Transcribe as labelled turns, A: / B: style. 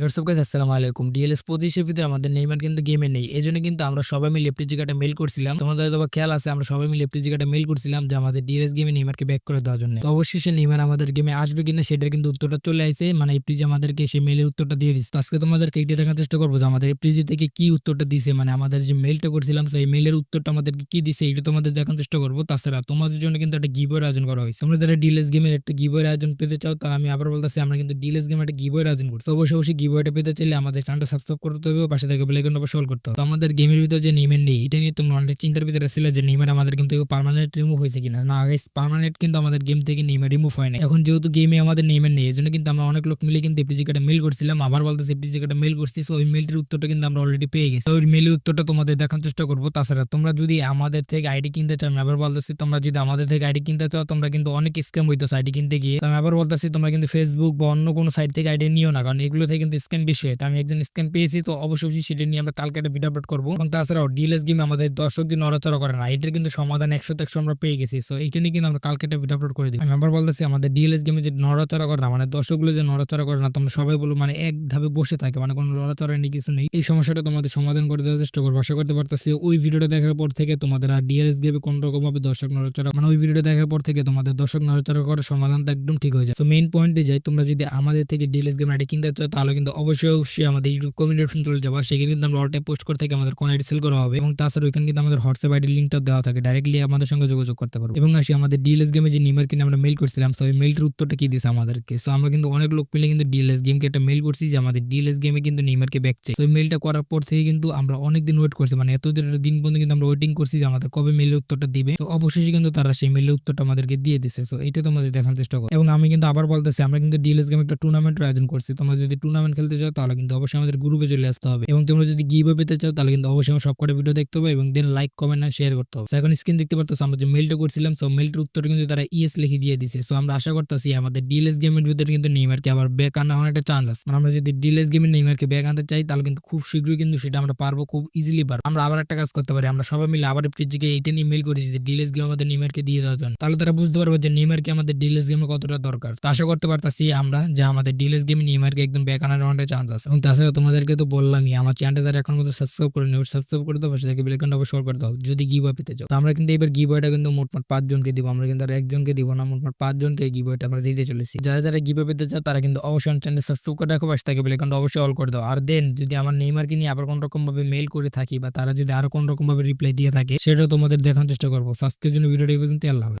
A: WhatsApp guys আসসালামু আলাইকুম। DLS পঁচিশের ভিতরে আমাদের নেইমার কিন্তু গেমে নেই। এই জন্য কিন্তু আমরা সবাই মিলে এফটিজি কার্ডে মেল করছিলাম। তোমাদের হয়তো খেয়াল আছে, আমরা সবাই মিলে এফটিজি কার্ডে মেল করছিলাম যে আমাদের ডিএলএস গেমে নেইমারকে ব্যাক করে দেওয়ার জন্য। অবশেষে নেইমার আমাদের গেমে আসবে কিনা সেটার কিন্তু উত্তরটা চলে আসে মানে এফটিজি আমাদেরকে সেই মেলের উত্তরটা দিয়ে দিচ্ছে আজকে তোমাদেরকে এইটা দেখার চেষ্টা করব যে আমাদের এফটিজি থেকে কি উত্তরটা দিছে। মানে আমাদের যে মেলটা করছিলাম, সেই মেলের উত্তরটা আমাদেরকে কি দিছে এটা তোমাদের দেখার চেষ্টা করব। তাছাড়া তোমাদের জন্য কিন্তু একটা গিবয়ের আয়োজন করা হয়েছে। তোমরা যারা ডিএলএস গেমের একটা গিবয়ের আয়োজন পেতে চাও, তাহলে আমি আবার বলতেছি, আমরা কিন্তু ডিএলএস গেমে একটা গিবয়ের আয়োজন করছি। অবশ্যই অবশ্যই গিবয়েটা পেতে চাইলে আমাদের চ্যানেলটা সাবস্ক্রাইব করতে হবে পাশে থেকে বেল আইকনটা সল করতে হবে। তো আমাদের গেমের ভিতরে যে নেইমার নেই, এটা নিয়ে তোমরা অনেক চিন্তার ভিতরে ছিল যে নেইমার আমাদের গেম থেকে পার্মানেন্ট রিমুভ হয়েছে কিনা। না গাইস পার্মানেন্ট কিন্তু আমাদের গেম থেকে নেইমার রিমুভ হয় না এখন যেহেতু গেমে আমাদের নেইমার নেই, এজন্য কিন্তু আমরা অনেক লোক মিলে কিন্তু এফটিজি কার্ডে মেল করছিলাম। আবার বলতেছি এফটিজি কার্ডে মেল করছি ওই মেলটির উত্তরটা কিন্তু আমরা অলরেডি পেয়ে গেছি। ওই মেলের উত্তরটা তোমাদের দেখার চেষ্টা করব। তাছাড়া তোমরা যদি আমাদের থেকে আইডি কিনতে চাও, আমি আবার বলতেছি, তোমরা যদি আমাদের থেকে আইডি কিনতে চাও, তোমরা কিন্তু অনেক স্ক্যাম হইতেছে আইডি কিনতে গিয়ে। আমি আবার বলতেছি, তোমরা কিন্তু ফেসবুক বা অন্য কোনো সাইট থেকে আইডি নিও না, কারণ এগুলো থেকে কিন্তু স্ক্যাম বেশি হয় তো আমি একজন স্ক্যাম পেয়েছি, তো অবশ্যই সেটা নিয়ে আমরা কালকে একটা ভিডিও আপলোড করব। এবং তাছাড়াও ডিএলএস গেমে আমাদের দর্শক যে নড়াচড়া করে না। এটার কিন্তু সমাধান একশো একশো আমরা পেয়ে গেছি। সো এইটা নিয়ে কিন্তু আমরা কালকে একটা ভিডিও আপলোড করে দিই। আমি আবার বলতেছি, আমাদের ডিএলএস গেমে যে নড়াচড়া করে না মানে দর্শকগুলো যে নড়াচড়া করে না তোমরা সবাই বলো মানে এক ধাপে বসে থাকে মানে কোনো নড়াচড়া নেই কিছু নেই। এই সমস্যাটা তোমাদের সমাধান করে দেওয়ার চেষ্টা করব। আশা করতে পারতেছি, ওই ভিডিওটা দেখার পর থেকে তোমাদের আর ডিএলএস গেমে কোন রকম ভাবে দর্শক নড়াচড়া মানে ওই ভিডিওটা দেখার পর থেকে তোমাদের দর্শক নড়াচড়া করার সমাধানটা একদম ঠিক হয়ে যায়। তো মেইন পয়েন্টে যাই, তোমরা যদি আমাদের থেকে ডিএলএস গেম আইডি কিনতে চাও, তাহলে কিন্তু অবশ্যই অবশ্যই আমাদের ইউটিউব কমিউনিটি চলে যাবা। সেখানে কিন্তু আমরা অলটাইম পোস্ট করে থেকে, আমাদের কোন আইডি সেল করা হবে এবং তাছাড়া ওইখানে কিন্তু আমাদের হোয়াটসঅ্যাপ আইডি লিঙ্কটা দেওয়া থাকে। ডাইরেক্টলি আমাদের সঙ্গে যোগাযোগ করতে পারব এবং আসি আমাদের ডিএলএস গেমে যে নিমার কিনে আমরা মেল করছিলাম তো ওই মেলটির উত্তরটা কি দিয়েছে আমাদেরকে? সো আমরা কিন্তু অনেক লোক মিলে কিন্তু ডিএলএস গেমকে একটা মেল করছি যে আমাদের ডিএলএস গেমে কিন্তু নিমারকে ব্যাক চাই। তো মেলটা করার পর থেকে কিন্তু আমরা অনেক দিন ওয়েট করছি মানে এত দিন পর্যন্ত কিন্তু আমরা ওয়েটিং করছি যে আমাদের কবে মেলের উত্তরটা দিবে। তো অবশেষে কিন্তু তারা সেই মেলের উত্তরটা আমাদেরকে দিয়ে দিছে। তো এটা তোমাদের দেখার চেষ্টা করো এবং আমি কিন্তু আবার বলতেছি, আমরা কিন্তু ডিএলএস গেমে একটা টুর্নামেন্টের আয়োজন করছি। তোমরা যদি টুর্নামেন্ট খেলতে চাও, তাহলে কিন্তু অবশ্যই আমাদের গ্রুপে চলে আসতে হবে। এবং তোমরা যদি গিভ পেতে চাও, তাহলে কিন্তু অবশ্যই আমার সবকটা ভিডিও দেখতে হবে এবং দেন লাইক কমেন্ট আর শেয়ার করতে হবে। এখন স্ক্রিন দেখতে পারতেছো, আমরা যে মেলটা করছিলাম সো মেলটার উত্তর কিন্তু তারা ইএস লিখে দিয়ে দিছে। সো আমরা আশা করতেছি আমাদের ডিএলএস গেমের ভিতরে কিন্তু নেইমারকে আবার ব্যাক আনা অনেক একটা চান্স আছে। মানে আমরা যদি ডিএলএস গেমের নেইমারকে ব্যাক আনতে চাই, তাহলে কিন্তু খুব শীঘ্রই কিন্তু সেটা আমরা পারব, খুব ইজিলি পারব। আমরা আবার একটা কাজ করতে পারি, আমরা সবাই মিলে আবার ফ্রিজকে এইটা নিয়ে মেল করেছি যে ডিএলএস গেম আমাদের নেইমারকে দিয়ে দেওয়ার জন্য। তাহলে তারা বুঝতে পারবে যে নেইমারকে আমাদের ডিএলএস গেমে কতটা দরকার। তো আশা করতে পারতাছি আমরা যে আমাদের ডিএলএস গেমে নেইমারকে একদম ব্যাক আনার অনেক চান্স আছে। এবং তাছাড়া তোমাদেরকে তো বললামই, আমার চ্যানেলটা যারা এখন মতো সাবস্ক্রাইব করে নেবে সাবস্ক্রাইব করে দাও, পাশে থেকে বেলাইকনটা অবশ্যই করে দাও। যদি গিভা পেতে চাও। আমরা কিন্তু এবার গিভওয়েটা কিন্তু মোটমাট পাঁচজনকে দিব। আমরা কিন্তু আর একজনকে দিব না, মোটমাট পাঁচজনকে গিভওয়েটা আমরা দিতে চলেছি। যারা যারা গিভে পেতে চাও, তারা কিন্তু অবশ্যই চ্যানেল সাবস্ক্রাইব করে রাখো, পাশে থেকে বেলাইকনটা অবশ্যই অল করে দাও। আর দেন যদি আমার নেইমারকে নিয়ে আবার কোন রকম ভাবে মেল করে থাকি, বা তারা যদি আরও কোন রকম ভাবে রিপ্লাই দিয়ে থাকে, সেটাও তোমাদের দেখানোর চেষ্টা করব। আজকের জন্য ভিডিওটা পর্যন্ত আল্লাহ।